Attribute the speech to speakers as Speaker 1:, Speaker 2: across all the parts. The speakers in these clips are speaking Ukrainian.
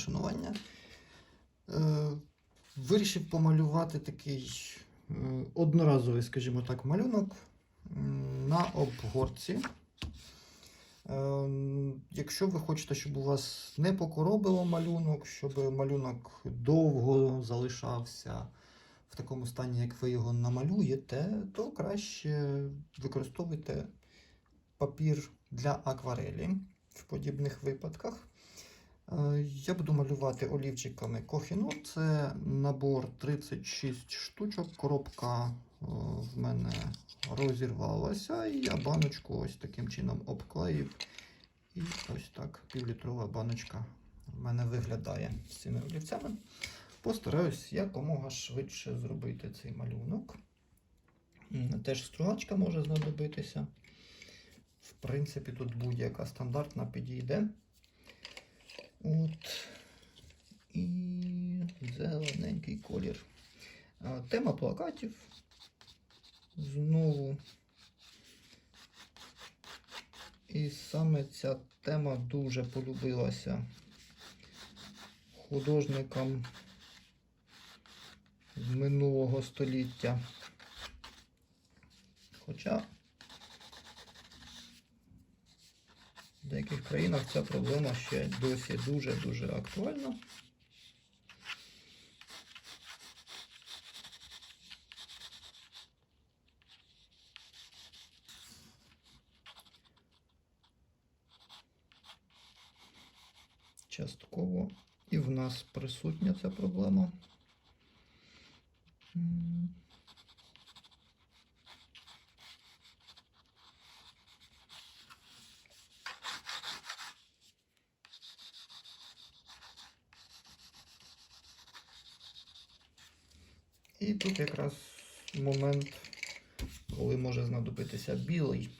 Speaker 1: шанування. Е, Вирішив помалювати такий е, одноразовий, скажімо так, малюнок на обгорці. Е, Якщо ви хочете, щоб у вас не покоробило малюнок, щоб малюнок довго залишався в такому стані, як ви його намалюєте, то краще використовуйте папір для акварелі в подібних випадках. Е, Я буду малювати олівчиками Кохіно. Це набор 36 штучок. Коробка е, в мене розірвалася, і я баночку ось таким чином обклеїв. І ось так півлітрова баночка в мене виглядає з цими олівцями. Постараюсь якомога швидше зробити цей малюнок. Теж стругачка може знадобитися. В принципі, тут будь-яка стандартна підійде. От. І зелененький колір. Тема плакатів. Знову. І саме ця тема дуже полюбилася художникам з минулого століття. Хоча в деяких країнах ця проблема ще досі дуже-дуже актуальна. Частково і в нас присутня ця проблема. Тут якраз момент, коли може знадобитися білий.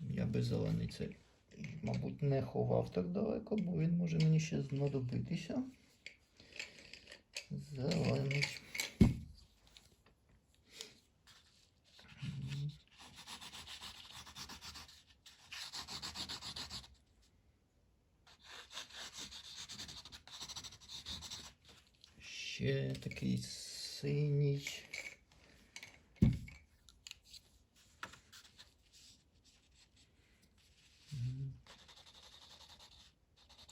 Speaker 1: Я би зелений цей, мабуть, не ховав так далеко, бо він може мені ще знадобитися. Зелений. Ще такий синій. Мгм.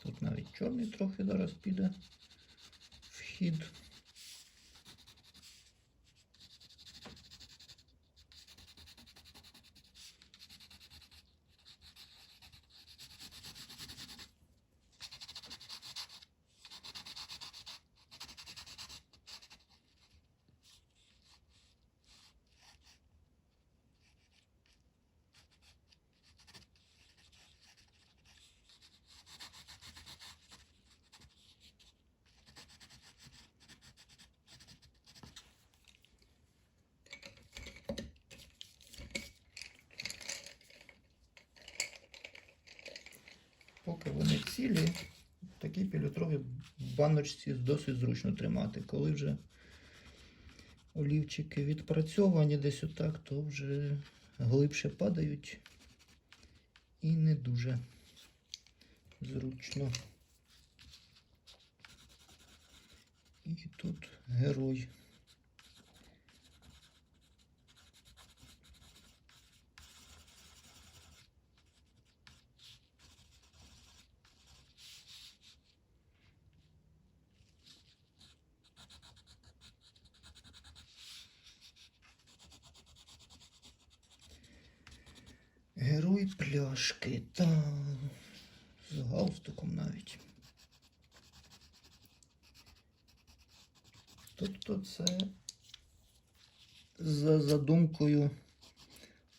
Speaker 1: Тут навіть чорний трохи зараз піде в Хід. Вони цілі, в такій півлітровій баночці досить зручно тримати. Коли вже олівчики відпрацьовані десь отак, то вже глибше падають і не дуже зручно. І тут герой. Герой пляшки, та з галстуком навіть. Тобто це за задумкою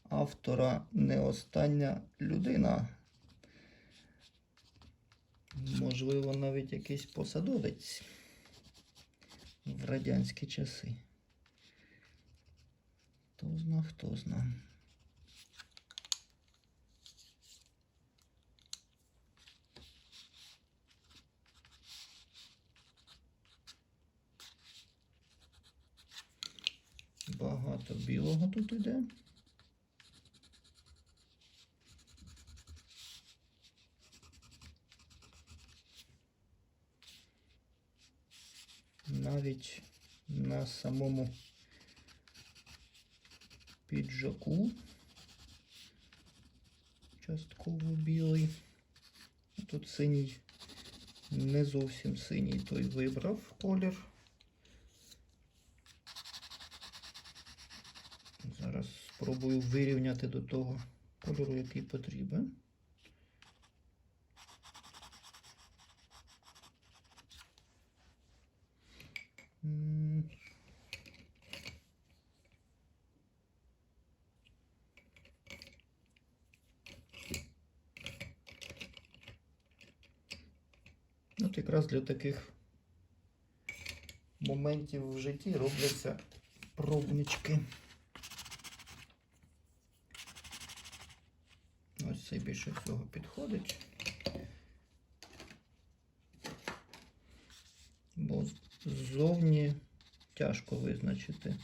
Speaker 1: автора не остання людина. Можливо, навіть якийсь посадовець в радянські часи. Хто зна, хто зна. Багато білого тут іде. Навіть на самому піджаку частково білий. Тут синій, не зовсім синій, той вибрав колір. Спробую вирівняти до того кольору, який потрібен. От якраз для таких моментів в житті робляться пробнички. Цей більше всього підходить. Бо ззовні тяжко визначити.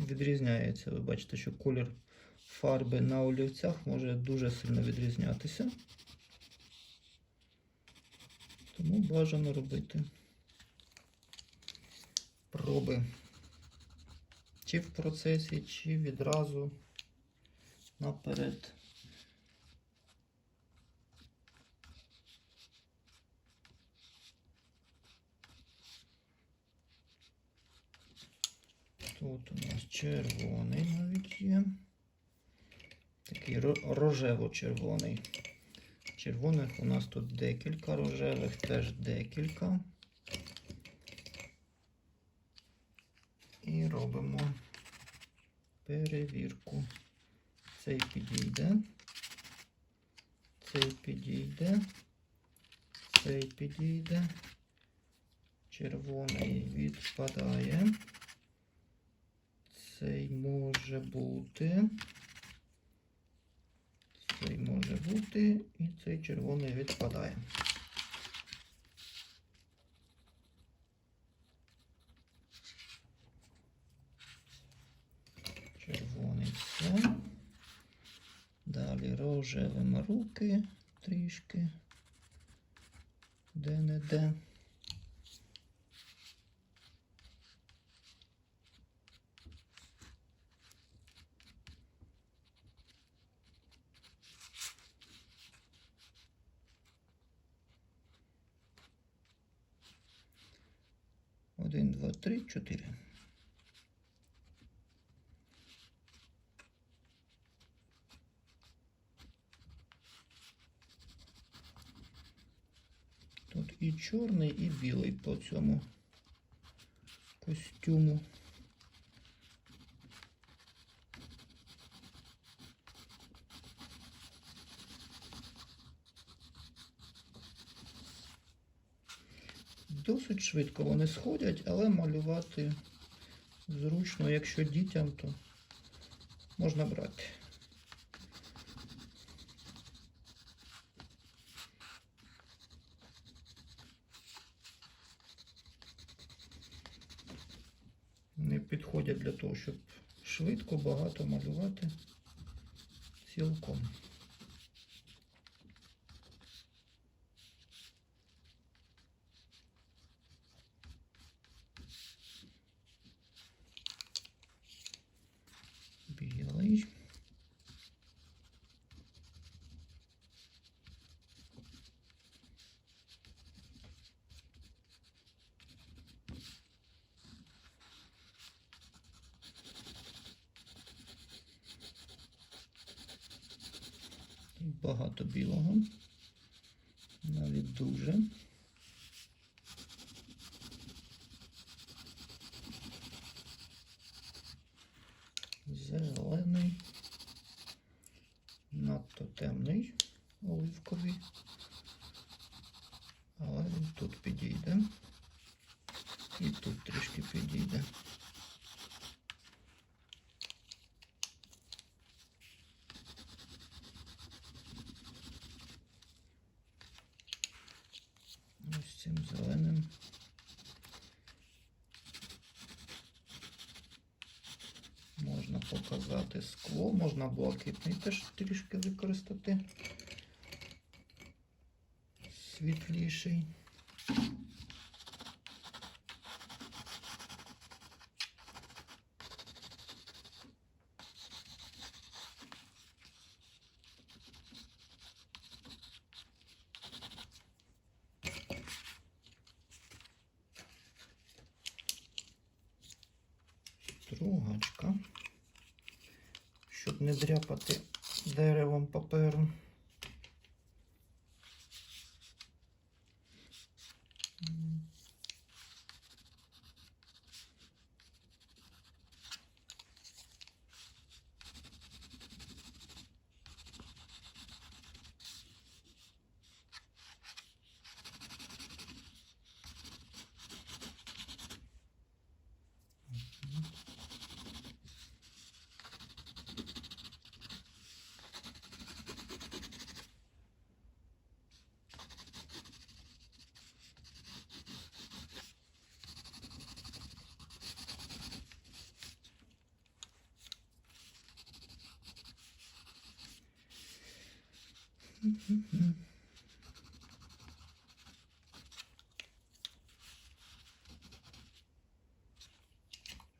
Speaker 1: Відрізняється. Ви бачите, що колір фарби на олівцях може дуже сильно відрізнятися. Тому бажано робити проби. Чи в процесі, чи відразу наперед. Тут у нас червоний навіть є. Такий рожево-червоний. Червоних у нас тут декілька, рожевих теж декілька. І робимо перевірку. Цей підійде. Цей підійде. Цей підійде. Червоний відпадає. Цей може бути. Бути. І цей червоний відпадає. Червоний все. Далі рожевим руки трішки. Де-не-де. Один, два, три, чотири. Тут і чорний, і білий по цьому костюму. Досить швидко вони сходять, але малювати зручно, якщо дітям, то можна брати. Не підходять для того, щоб швидко, багато малювати цілком. Білий. Багато білого. Навіть дуже. цим зеленим. Можна показати скло, можна блакитний теж трішки використати світліший. Стругачка. Щоб не дряпати деревом паперу.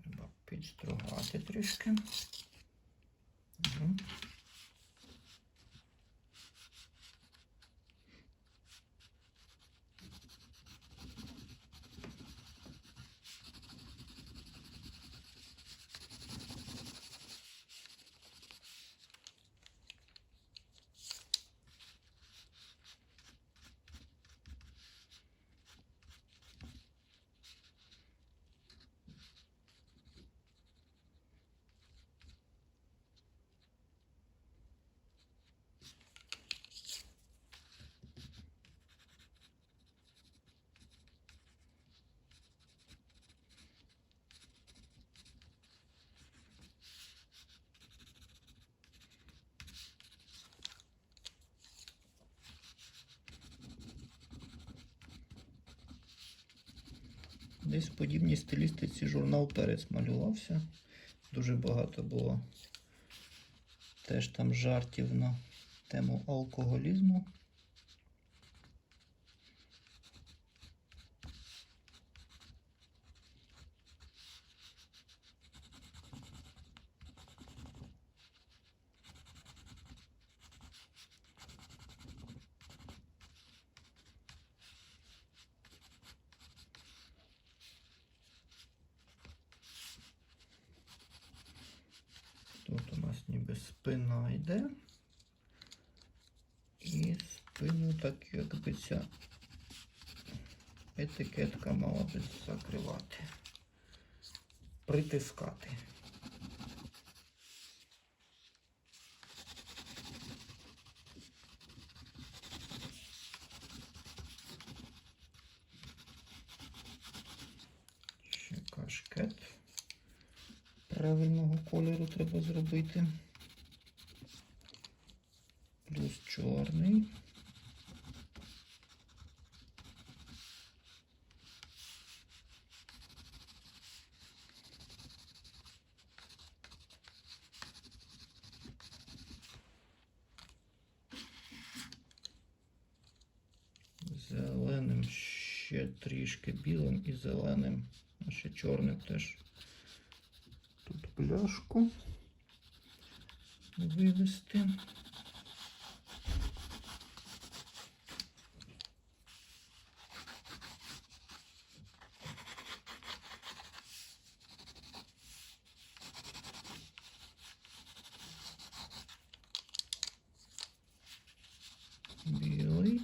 Speaker 1: Треба підстругати трішки. Десь в подібній стилістиці журнал Перець малювався. Дуже багато було теж там жартів на тему алкоголізму. Тут у нас ніби спина йде. І спину так якби ця етикетка мала би закривати. Притискати. Ще кашкет правильного кольору треба зробити. Плюс чорний. Зеленим ще трішки білим і зеленим, а ще чорним теж. Тут пляшку. Вивести. Білий.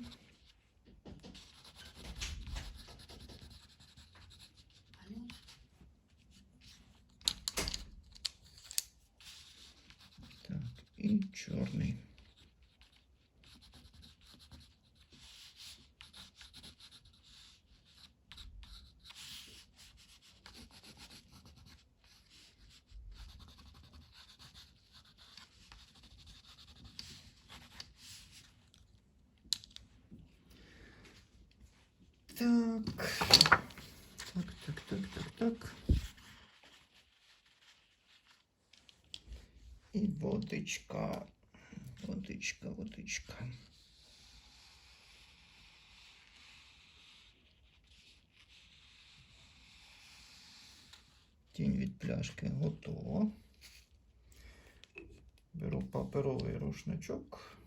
Speaker 1: Так, і чорний. Так. Так, так, так, так, так. І водичка. Водичка, водичка. Тінь від пляшки готова. Беру паперовий рушничок.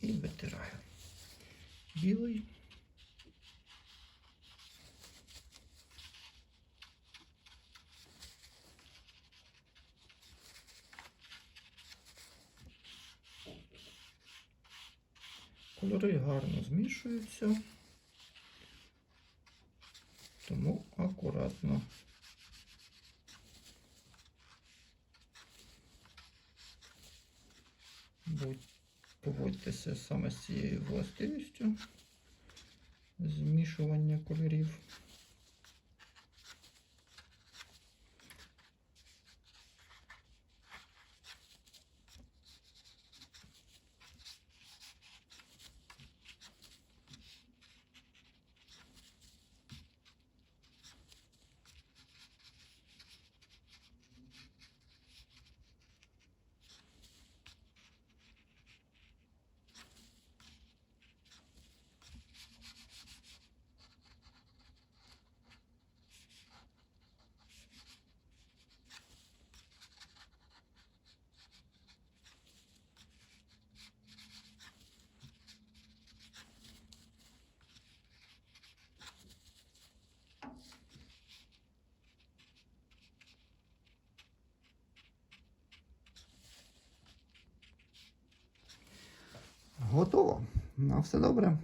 Speaker 1: І витираю. Білий. Кольори гарно змішуються, тому акуратно. Поводьтеся саме з цією властивістю змішування кольорів. Готово. На все добре.